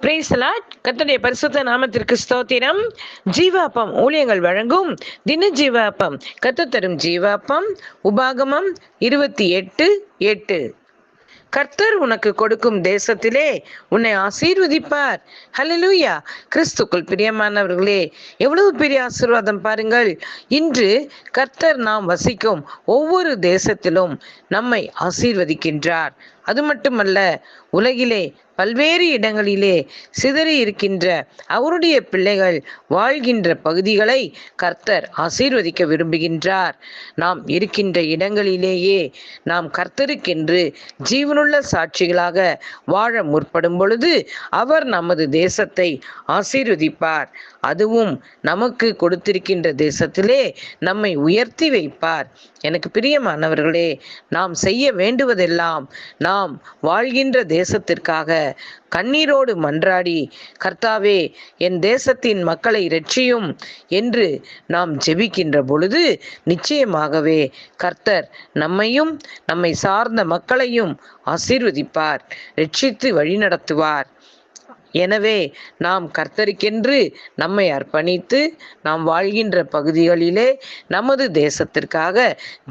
பிரேசலா கத்தனுடைய பரிசுத்த நாமத்திற்கு ஸ்தோத்திரம். ஜீவாப்பம் ஊழியங்கள் வழங்கும் தின ஜீவாப்பம். கத்து தரும் ஜீவாப்பம். உபாகமம் இருபத்தி எட்டு எட்டு. கர்த்தர் உனக்கு கொடுக்கும் தேசத்திலே உன்னை ஆசீர்வதிப்பார். ஹலலூயா கிறிஸ்துக்குள் பிரியமானவர்களே எவ்வளவு பெரிய ஆசீர்வாதம் பாருங்கள். இன்று கர்த்தர் நாம் வசிக்கும் ஒவ்வொரு தேசத்திலும் நம்மை ஆசீர்வதிக்கின்றார். அது மட்டுமல்ல உலகிலே பல்வேறு இடங்களிலே சிதறி இருக்கின்ற அவருடைய பிள்ளைகள் வாழ்கின்ற பகுதிகளை கர்த்தர் ஆசீர்வதிக்க விரும்புகின்றார். நாம் இருக்கின்ற இடங்களிலேயே நாம் கர்த்தருக்கென்று ஜீவனுள்ள சாட்சிகளாக வாழ முற்படும் பொழுது அவர் நமது தேசத்தை ஆசீர்வதிப்பார். அதுவும் நமக்கு கொடுத்திருக்கின்ற தேசத்திலே நம்மை உயர்த்தி வைப்பார். எனக்கு பிரியமானவர்களே நாம் செய்ய வேண்டுவதெல்லாம் நாம் வாழ்கின்ற தேசத்திற்காக கண்ணீரோடு மன்றாடி கர்த்தாவே என் தேசத்தின் மக்களை இரட்சியும் என்று நாம் ஜெபிக்கின்ற பொழுது நிச்சயமாகவே கர்த்தர் நம்மையும் நம்மை சார்ந்த மக்களையும் ஆசீர்வதிப்பார் ரட்சித்து வழிநடத்துவார். எனவே நாம் கர்த்தருக்கென்று நம்மை அர்ப்பணித்து நாம் வாழ்கின்ற பகுதிகளிலே நமது தேசத்திற்காக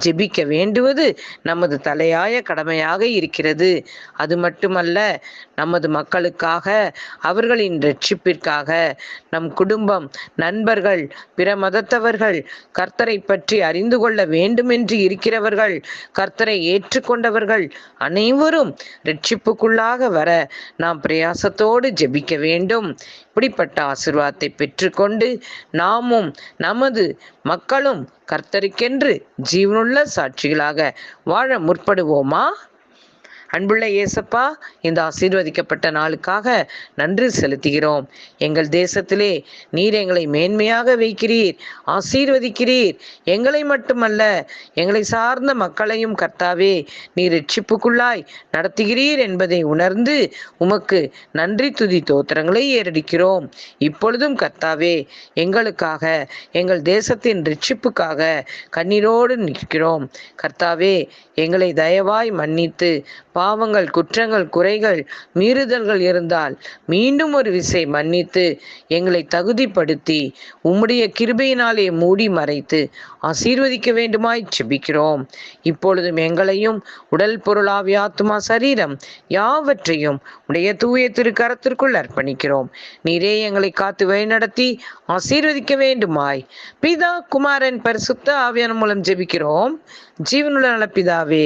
ஜெபிக்க வேண்டுவது நமது தலையாய கடமையாக இருக்கிறது. அது மட்டுமல்ல நமது மக்களுக்காக அவர்களின் ரட்சிப்பிற்காக நம் குடும்பம் நண்பர்கள் பிற மதத்தவர்கள் கர்த்தரை பற்றி அறிந்து கொள்ள வேண்டுமென்று இருக்கிறவர்கள் கர்த்தரை ஏற்றுக்கொண்டவர்கள் அனைவரும் ரட்சிப்புக்குள்ளாக வர நாம் பிரயாசத்தோடு ஜெபிக்க வேண்டும். இப்படிப்பட்ட ஆசிர்வாதத்தை பெற்றுக்கொண்டு நாமும் நமது மக்களும் கர்த்தருக்கென்று ஜீவனுள்ள சாட்சிகளாக வாழ முற்படுவோமா? அன்புள்ள இயேசப்பா இந்த ஆசீர்வதிக்கப்பட்ட நாளுக்காக நன்றி செலுத்துகிறோம். எங்கள் தேசத்திலே நீர் எங்களை மேன்மையாக வைக்கிறீர் ஆசீர்வதிக்கிறீர். எங்களை மட்டுமல்ல எங்களை சார்ந்த மக்களையும் கர்த்தாவே நீர் ரட்சிப்புக்குள்ளாய் நடத்துகிறீர் என்பதை உணர்ந்து உமக்கு நன்றி துதி தோத்திரங்களை ஏறடிக்கிறோம். இப்பொழுதும் கர்த்தாவே எங்களுக்காக எங்கள் தேசத்தின் ரட்சிப்புக்காக கண்ணீரோடு நிற்கிறோம். கர்த்தாவே எங்களை தயவாய் மன்னித்து பாவங்கள் குற்றங்கள் குறைகள் மீறுதல்கள் இருந்தால் மீண்டும் ஒரு விசை மன்னித்து எங்களை தகுதிப்படுத்தி உம்முடைய கிருபையினாலே மூடி மறைத்து ஆசீர்வதிக்க வேண்டுமாய் செபிக்கிறோம் இப்பொழுதும் எங்களையும் உடல் பொருளாவி ஆத்மா சரீரம் யாவற்றையும் உடைய தூய திருக்கரத்திற்குள் அர்ப்பணிக்கிறோம். நீரே எங்களை காத்து வழிநடத்தி ஆசீர்வதிக்க வேண்டுமாய். பிதா குமாரன் பரிசுத்த ஆவியான மூலம் ஜெபிக்கிறோம். ஜீவனுள்ள நலப்பிதாவே பிதாவே